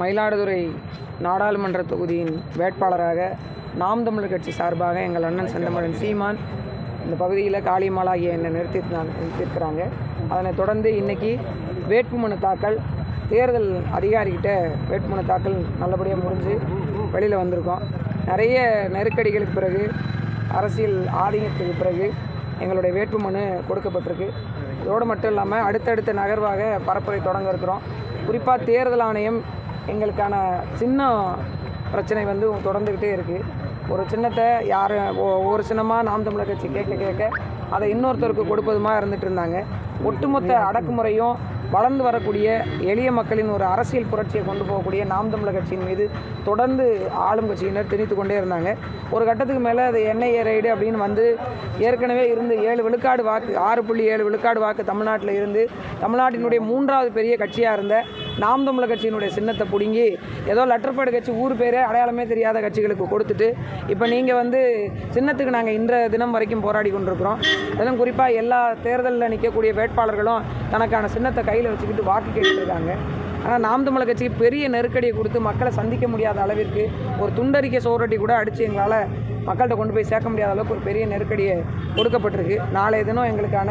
மயிலாடுதுறை நாடாளுமன்ற தொகுதியின் வேட்பாளராக நாம் தமிழர் கட்சி சார்பாக எங்கள் அண்ணன் செந்தமிழன் சீமான் இந்த பகுதியில் காளியம்மாளாகிய என்னை நிறுத்தி நிறுத்தியிருக்கிறாங்க. அதனைத் தொடர்ந்து இன்னைக்கு வேட்புமனு தாக்கல் தேர்தல் அதிகாரிகிட்ட வேட்புமனு தாக்கல் நல்லபடியாக முடிஞ்சு வெளியில் வந்திருக்கோம். நிறைய நெருக்கடிகளுக்கு பிறகு அரசியல் ஆதிக்கத்துக்கு பிறகு எங்களுடைய வேட்புமனு கொடுக்கப்பட்டிருக்கு. இதோடு மட்டும் இல்லாமல் அடுத்தடுத்த நகர்வாக பரப்புரை தொடங்க இருக்கிறோம். குறிப்பாக தேர்தல் ஆணையம் எங்களுக்கான சின்ன பிரச்சனை வந்து தொடர்ந்துக்கிட்டே இருக்குது ஒரு சின்னத்தை யார் ஒவ்வொரு சின்னமாக நாம் தமிழர் கட்சி கேட்க கேட்க அதை இன்னொருத்தருக்கு கொடுப்பதுமாக இருந்துகிட்டு இருந்தாங்க. ஒட்டுமொத்த அடக்குமுறையும் வளர்ந்து வரக்கூடிய எளிய மக்களின் ஒரு அரசியல் புரட்சியை கொண்டு போகக்கூடிய நாம் தமிழர் கட்சியின் மீது தொடர்ந்து ஆளும் கட்சியினர் திணித்து கொண்டே இருந்தாங்க. ஒரு கட்டத்துக்கு மேலே அது என்ஐஏ ரைடு அப்படின்னு வந்து ஏற்கனவே இருந்து ஏழு விழுக்காடு வாக்கு ஆறு புள்ளி ஏழு விழுக்காடு வாக்கு தமிழ்நாட்டில் இருந்து தமிழ்நாட்டினுடைய மூன்றாவது பெரிய கட்சியாக இருந்த நாம் தமிழர் கட்சியினுடைய சின்னத்தை பிடுங்கி ஏதோ லெட்டர்பேடு கட்சி ஊர் பேரே அடையாளமே தெரியாத கட்சிகளுக்கு கொடுத்துட்டு இப்போ நீங்கள் வந்து சின்னத்துக்கு நாங்கள் இன்ற தினம் வரைக்கும் போராடி கொண்டிருக்கிறோம். அதிலும் குறிப்பாக எல்லா தேர்தலில் நிற்கக்கூடிய வேட்பாளர்களும் தனக்கான சின்னத்தை கையில் வச்சுக்கிட்டு வாக்கு கேட்டுருக்காங்க ஆனால் நாம் தமிழர் கட்சிக்கு பெரிய நெருக்கடியை கொடுத்து மக்களை சந்திக்க முடியாத அளவிற்கு ஒரு துண்டறிக்கை சோரட்டி கூட அடித்து எங்களால் மக்கள்கிட்ட கொண்டு போய் சேர்க்க முடியாத அளவுக்கு ஒரு பெரிய நெருக்கடியை கொடுக்கப்பட்டிருக்கு. நாளைய தினம் எங்களுக்கான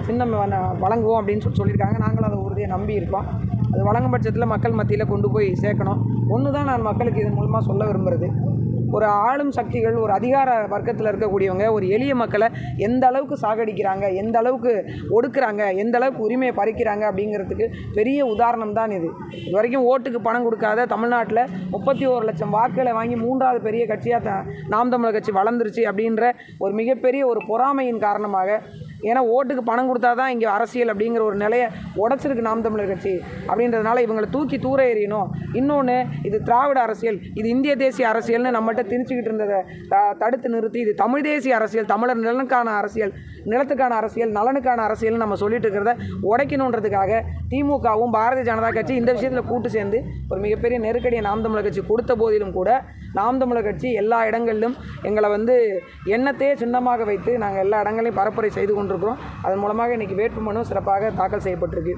சின்னம் வ- வழங்குவோம் அப்படின்னு சொல்லி சொல்லியிருக்காங்க. நாங்களும் அதை உறுதியை நம்பி இருக்கோம். அது வழங்கும் பட்சத்தில் மக்கள் மத்தியில் கொண்டு போய் சேர்க்கணும். ஒன்று தான் நான் மக்களுக்கு இதன் மூலமாக சொல்ல விரும்புகிறது ஒரு ஆளும் சக்திகள் ஒரு அதிகார வர்க்கத்தில் இருக்கக்கூடியவங்க ஒரு எளிய மக்களை எந்த அளவுக்கு சாகடிக்கிறாங்க எந்த அளவுக்கு ஒடுக்குறாங்க எந்த அளவுக்கு உரிமையை பறிக்கிறாங்க அப்படிங்கிறதுக்கு பெரிய உதாரணம் தான் இது. இது வரைக்கும் ஓட்டுக்கு பணம் கொடுக்காத தமிழ்நாட்டில் முப்பத்தி ஒரு லட்சம் வாக்குகளை வாங்கி மூன்றாவது பெரிய கட்சியாக த நாம் தமிழர் கட்சி வளர்ந்துருச்சு அப்படின்ற ஒரு மிகப்பெரிய ஒரு பொறாமையின் காரணமாக ஏன்னா ஓட்டுக்கு பணம் கொடுத்தா தான் இங்கே அரசியல் அப்படிங்கிற ஒரு நிலையை உடச்சிருக்கு நாம் தமிழர் கட்சி அப்படின்றதுனால இவங்களை தூக்கி தூர எறியணும். இன்னொன்று இது திராவிட அரசியல் இது இந்திய தேசிய அரசியல்னு நம்மகிட்ட திணிச்சுக்கிட்டு இருந்ததை த- தடுத்து நிறுத்தி இது தமிழ் தேசிய அரசியல் தமிழர் நலனுக்கான அரசியல் நிலத்துக்கான அரசியல் நலனுக்கான அரசியல்னு நம்ம சொல்லிட்டு இருக்கிறத உடைக்கணுன்றதுக்காக திமுகவும் பாரதிய ஜனதா கட்சி இந்த விஷயத்தில் கூட்டு சேர்ந்து ஒரு மிகப்பெரிய நெருக்கடியை நாம் தமிழர் கட்சி கொடுத்த போதிலும் கூட நாம் தமிழர் கட்சி எல்லா இடங்களிலும் எங்களை வந்து எண்ணத்தையே சின்னமாக வைத்து நாங்கள் எல்லா இடங்களையும் பரப்புரை செய்து கொண்டிருக்கிறோம் அதன் மூலமாக இன்றைக்கி வேட்புமனு சிறப்பாக தாக்கல் செய்யப்பட்டிருக்கு.